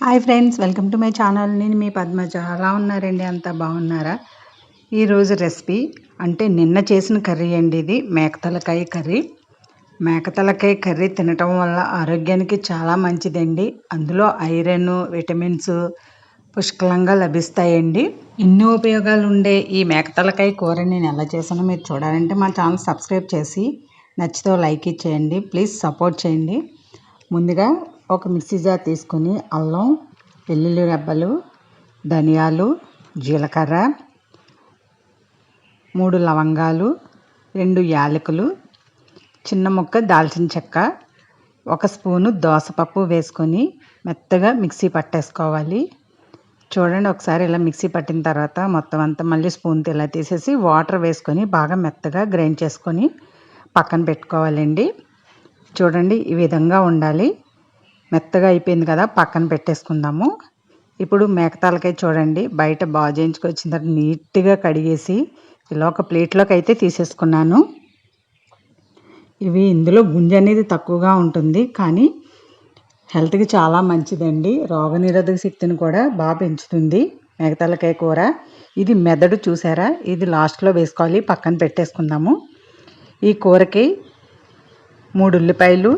Hi friends welcome to my channel. నేను మీ పద్మజ. అలా ఉన్నారండి? అంతా బాగున్నారా? ఈరోజు రెసిపీ అంటే నిన్న చేసిన కర్రీ అండి ఇది మేకతలకాయ కర్రీ. మేకతలకాయ కర్రీ తినటం వల్ల ఆరోగ్యానికి చాలా మంచిదండి. అందులో ఐరన్ విటమిన్స్ పుష్కలంగా లభిస్తాయండి. ఎన్నో ఉపయోగాలు ఉండే ఈ మేకతలకాయ కూర నేను ఎలా చేశానో మీరు చూడాలంటే మా ఛానల్ సబ్స్క్రైబ్ చేసి నచ్చితే లైక్ ఇచ్చేయండి. ప్లీజ్ సపోర్ట్ చేయండి. ముందుగా ఒక మిక్సీ జార్ తీసుకొని అల్లం వెల్లుల్లి రెబ్బలు ధనియాలు జీలకర్ర మూడు లవంగాలు రెండు యాలకులు చిన్న ముక్క దాల్చిన చెక్క ఒక స్పూను దోసపప్పు వేసుకొని మెత్తగా మిక్సీ పట్టేసుకోవాలి. చూడండి ఒకసారి ఇలా మిక్సీ పట్టిన తర్వాత మొత్తం అంతా మళ్ళీ స్పూన్తో ఇలా తీసేసి వాటర్ వేసుకొని బాగా మెత్తగా గ్రైండ్ చేసుకొని పక్కన పెట్టుకోవాలండి. చూడండి ఈ విధంగా ఉండాలి. మెత్తగా అయిపోయింది కదా పక్కన పెట్టేసుకుందాము. ఇప్పుడు మేకతాలకాయ చూడండి బయట బాగా చేయించుకొచ్చిన తర్వాత నీట్గా కడిగేసి ఇలా ఒక ప్లేట్లోకి అయితే తీసేసుకున్నాను. ఇవి ఇందులో గుంజ అనేది తక్కువగా ఉంటుంది కానీ హెల్త్కి చాలా మంచిదండి. రోగనిరోధక శక్తిని కూడా బాగా పెంచుతుంది మేకతలకాయ కూర. ఇది మెదడు చూసారా? ఇది లాస్ట్లో వేసుకోవాలి పక్కన పెట్టేసుకుందాము. ఈ కూరకి మూడు ఉల్లిపాయలు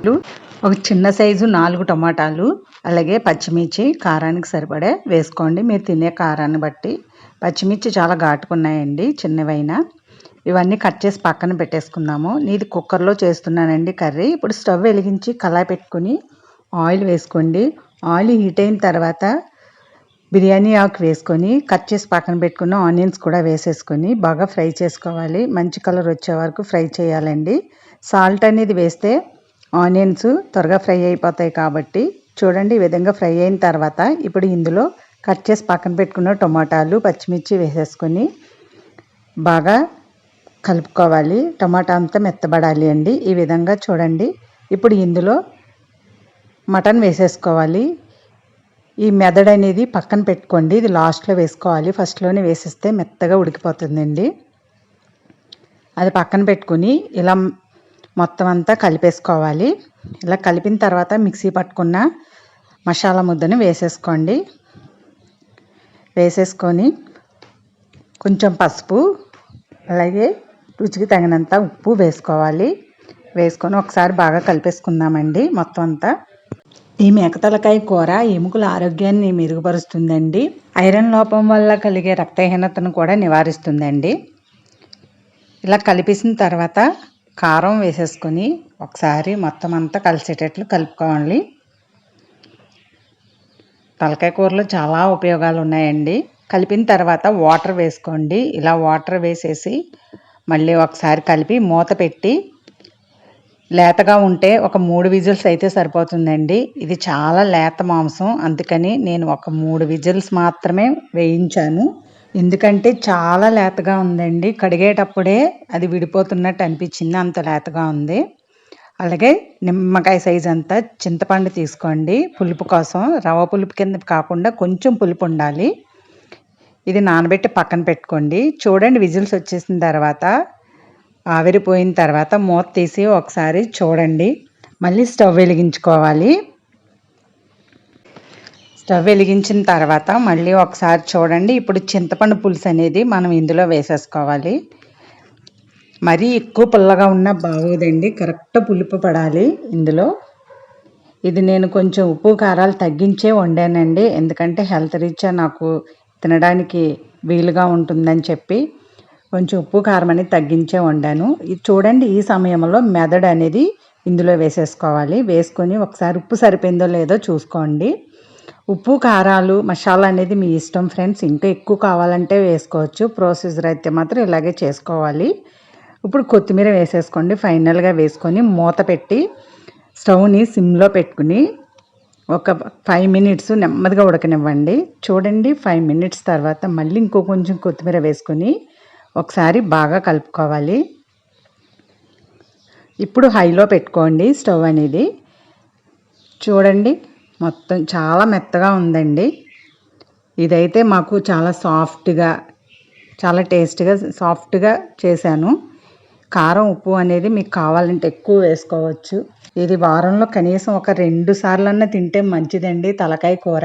ఒక చిన్న సైజు నాలుగు టమాటాలు అలాగే పచ్చిమిర్చి కారానికి సరిపడే వేసుకోండి. మీరు తినే కారాన్ని బట్టి పచ్చిమిర్చి చాలా ఘాటుకున్నాయండి చిన్నవైనా. ఇవన్నీ కట్ చేసి పక్కన పెట్టేసుకుందాము. నీది కుక్కర్లో చేస్తున్నానండి కర్రీ. ఇప్పుడు స్టవ్ వెలిగించి కళాయి పెట్టుకొని ఆయిల్ వేసుకోండి. ఆయిల్ హీట్ అయిన తర్వాత బిర్యానీ ఆకు వేసుకొని కట్ చేసి పక్కన పెట్టుకున్న ఆనియన్స్ కూడా వేసేసుకొని బాగా ఫ్రై చేసుకోవాలి. మంచి కలర్ వచ్చే వరకు ఫ్రై చేయాలండి. సాల్ట్ అనేది వేస్తే ఆనియన్స్ త్వరగా ఫ్రై అయిపోతాయి కాబట్టి చూడండి ఈ విధంగా ఫ్రై అయిన తర్వాత ఇప్పుడు ఇందులో కట్ చేసి పక్కన పెట్టుకున్న టొమాటాలు పచ్చిమిర్చి వేసేసుకొని బాగా కలుపుకోవాలి. టమాటా అంతా మెత్తబడాలి అండి. ఈ విధంగా చూడండి. ఇప్పుడు ఇందులో మటన్ వేసేసుకోవాలి. ఈ మెదడు అనేది పక్కన పెట్టుకోండి. ఇది లాస్ట్లో వేసుకోవాలి. ఫస్ట్లోనే వేసేస్తే మెత్తగా ఉడికిపోతుందండి. అది పక్కన పెట్టుకుని ఇలా మొత్తం అంతా కలిపేసుకోవాలి. ఇలా కలిపిన తర్వాత మిక్సీ పట్టుకున్న మసాలా ముద్దని వేసేసుకోండి. వేసేసుకొని కొంచెం పసుపు అలాగే రుచికి తగినంత ఉప్పు వేసుకోవాలి. వేసుకొని ఒకసారి బాగా కలిపేసుకుందామండి మొత్తం అంతా. ఈ మేకతలకాయ కూర ఎముకల ఆరోగ్యాన్ని మెరుగుపరుస్తుందండి. ఐరన్ లోపం వల్ల కలిగే రక్తహీనతను కూడా నివారిస్తుందండి. ఇలా కలిపేసిన తర్వాత కారం వేసేసుకొని ఒకసారి మొత్తం అంతా కలిసేటట్లు కలుపుకోవాలి. తలకాయ కూరలో చాలా ఉపయోగాలు ఉన్నాయండి. కలిపిన తర్వాత వాటర్ వేసుకోండి. ఇలా వాటర్ వేసేసి మళ్ళీ ఒకసారి కలిపి మూత పెట్టి లేతగా ఉంటే ఒక మూడు విజిల్స్ అయితే సరిపోతుందండి. ఇది చాలా లేత మాంసం. అందుకని నేను ఒక మూడు విజిల్స్ మాత్రమే వేయించాను. ఎందుకంటే చాలా లేతగా ఉందండి. కడిగేటప్పుడే అది విడిపోతున్నట్టు అనిపించింది. అంత లేతగా ఉంది. అలాగే నిమ్మకాయ సైజ్ అంతా చింతపండు తీసుకోండి. పులుపు కోసం రవ పులుపు కింద కాకుండా కొంచెం పులుపు ఉండాలి. ఇది నానబెట్టి పక్కన పెట్టుకోండి. చూడండి విజిల్స్ వచ్చేసిన తర్వాత ఆవిరిపోయిన తర్వాత మూత తీసి ఒకసారి చూడండి. మళ్ళీ స్టవ్ వెలిగించుకోవాలి. స్టవ్ వెలిగించిన తర్వాత మళ్ళీ ఒకసారి చూడండి. ఇప్పుడు చింతపండు పులుసు అనేది మనం ఇందులో వేసేసుకోవాలి. మరీ ఎక్కువ పుల్లగా ఉన్న బాగోదండి. కరెక్ట్ పులుపు పడాలి ఇందులో. ఇది నేను కొంచెం ఉప్పు కారాలు తగ్గించే వండానండి. ఎందుకంటే హెల్త్ రీత్యా నాకు తినడానికి వీలుగా ఉంటుందని చెప్పి కొంచెం ఉప్పు కారం అనేది తగ్గించే వండాను. ఇది చూడండి ఈ సమయంలో మెదడు అనేది ఇందులో వేసేసుకోవాలి. వేసుకొని ఒకసారి ఉప్పు సరిపోయిందో లేదో చూసుకోండి. ఉప్పు కారాలు మసాలా అనేది మీ ఇష్టం ఫ్రెండ్స్. ఇంకా ఎక్కువ కావాలంటే వేసుకోవచ్చు. ప్రొసీజర్ అయితే మాత్రం ఇలాగే చేసుకోవాలి. ఇప్పుడు కొత్తిమీర వేసేసుకోండి. ఫైనల్గా వేసుకొని మూత పెట్టి స్టవ్ని సిమ్లో పెట్టుకుని ఒక ఫైవ్ మినిట్స్ నెమ్మదిగా ఉడకనివ్వండి. చూడండి ఫైవ్ మినిట్స్ తర్వాత మళ్ళీ ఇంకో కొంచెం కొత్తిమీర వేసుకొని ఒకసారి బాగా కలుపుకోవాలి. ఇప్పుడు హైలో పెట్టుకోండి స్టవ్ అనేది. చూడండి మొత్తం చాలా మెత్తగా ఉందండి. ఇదైతే మాకు చాలా సాఫ్ట్గా చాలా టేస్ట్గా సాఫ్ట్గా చేశాను. కారం ఉప్పు అనేది మీకు కావాలంటే ఎక్కువ వేసుకోవచ్చు. ఇది వారంలో కనీసం ఒక రెండు సార్లన్నా తింటే మంచిదండి తలకాయ కూర.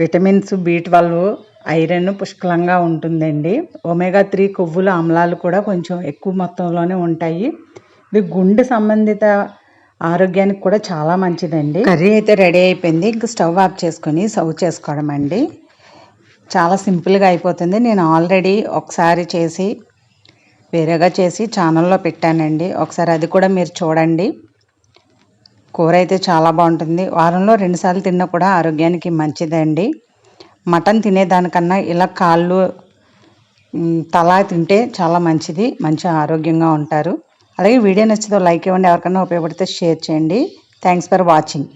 విటమిన్స్ బి ట్వెల్వ్ ఐరన్ పుష్కలంగా ఉంటుందండి. ఒమేగా త్రీ కొవ్వుల ఆమ్లాలు కూడా కొంచెం ఎక్కువ మొత్తంలోనే ఉంటాయి. ఇది గుండె సంబంధిత ఆరోగ్యానికి కూడా చాలా మంచిదండి. కర్రీ అయితే రెడీ అయిపోయింది. ఇంకా స్టవ్ ఆఫ్ చేసుకొని సర్వ్ చేసుకోవడం అండి. చాలా సింపుల్గా అయిపోతుంది. నేను ఆల్రెడీ ఒకసారి చేసి వేరేగా చేసి ఛానల్లో పెట్టానండి. ఒకసారి అది కూడా మీరు చూడండి. కూర అయితే చాలా బాగుంటుంది. వారంలో రెండుసార్లు తిన్నా కూడా ఆరోగ్యానికి మంచిదండి. మటన్ తినేదానికన్నా ఇలా కాళ్ళు తలా తింటే చాలా మంచిది. మంచి ఆరోగ్యంగా ఉంటారు. అలాగే వీడియో నచ్చితే లైక్ ఇవ్వండి. ఎవరికైనా ఉపయోగపడితే షేర్ చేయండి. Thanks for watching